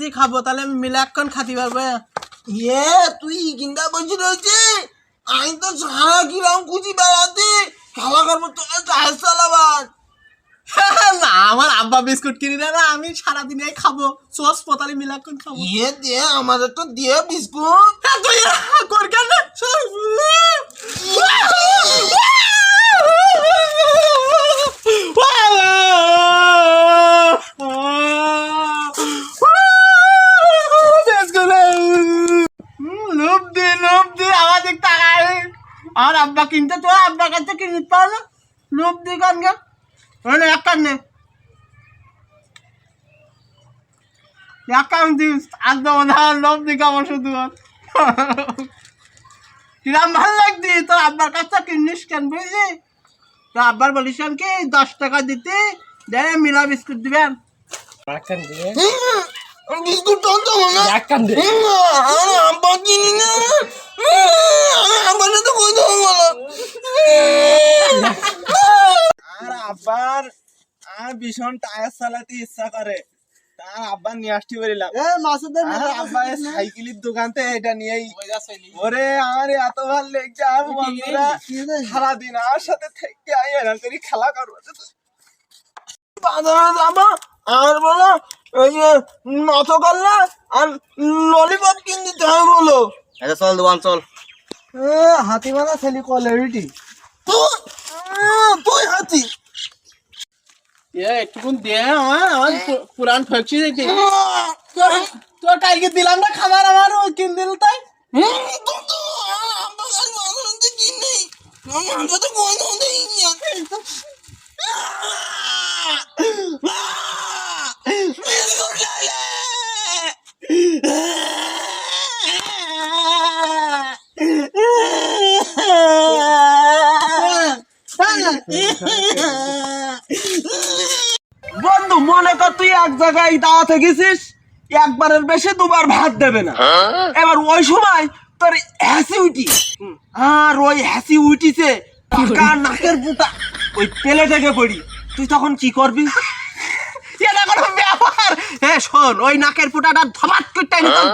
খাব তাহলে আমি এখন খাতি পারব এ তুই কিনটা বলছি রয়েছে আমি তো সারা কিরাম খুঁজি বেড়াতে খেলা করব তোর চাষ চালাবার আব্বা বিস্কুট কিনে দেয় না আমি সারাদিন এই খাব সস পতালি মিলে এখন খাব ইয়ে দে আমাদের তো দিয়ে বিস্কুট হ্যাঁ, তুই কর কেন আর আব্বা কিনতে তো আব্বার কাছে কিনে পাও না লোভ দি কান গে মানে এক কান নে এক কান দিস একদম না লোভ দি কামড় শুধু কিরাম ভালো লাগতি তোর আব্বার কাছে কিনিস কেন বুঝলি? তো আব্বার বলিস কি দশ টাকা দিতে দে মিলা বিস্কুট দিবেন। বিস্কুট তো তো না আরে আব্বা কিনি না। তো দেবো আর আব্বার আর ভীষণ টায়ার চালাতে ইচ্ছা করে। তার নিয়ে আসতে পারিলাম মাসুদের আব্বা সাইকেলের দোকান থেকে এটা নিয়েই ওরে আমার এত ভালো লেগছে আর বন্ধুরা সারাদিন আমার সাথে থেকে আই এরকম করে খেলা করব বাজারে যাব আর বলো ওই যে নত করলা আর ললিপপ কিনে দিতে হবে বলো। আচ্ছা চল দোকান চল। হাতি মারা ছেলে কোয়ালিটি তুই তুই হাতি। একটুকুন দে আমার আমার পু- পুরান ঠকছি দেখি আহ, তোর কালকে দিলাম না খাবার আমার ওই কিন দিল তাই হুম, মনে কর তুই এক জায়গায় দাওয়াতে গেছিস একবারের বেশি দুবার ভাত দেবে না। এবার ওই সময় তোর হ্যাসি উঠি। আর ওই হ্যাসি উঠিছে টাকা নাকের পুটা ওই তেলে থেকে পড়ি। তুই তখন কি করবি? এটা কোনো ব্যাপার। হ্যাঁ শোন ওই নাকের ফুটাটা ধমাত করতে নিতাম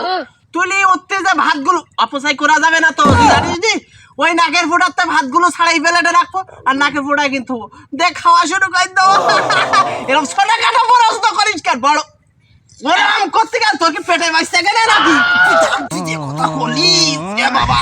তুলি উঠতে যে ভাতগুলো অপচয় করা যাবে না তো জানিস ওই নাকের ফুটাতে ভাতগুলো ছাড়াই প্লেটে রাখো আর নাকের ফোটায় কিন্তু দেখ খাওয়া শুরু করে দেবো এরকম ছোটা কাটা পরাস্ত করিস কেন? বড়। ওরকম করতে গেল তোর কি পেটে বাঁচতে গেলে নাকি? তুই যে কথা বলি বাবা।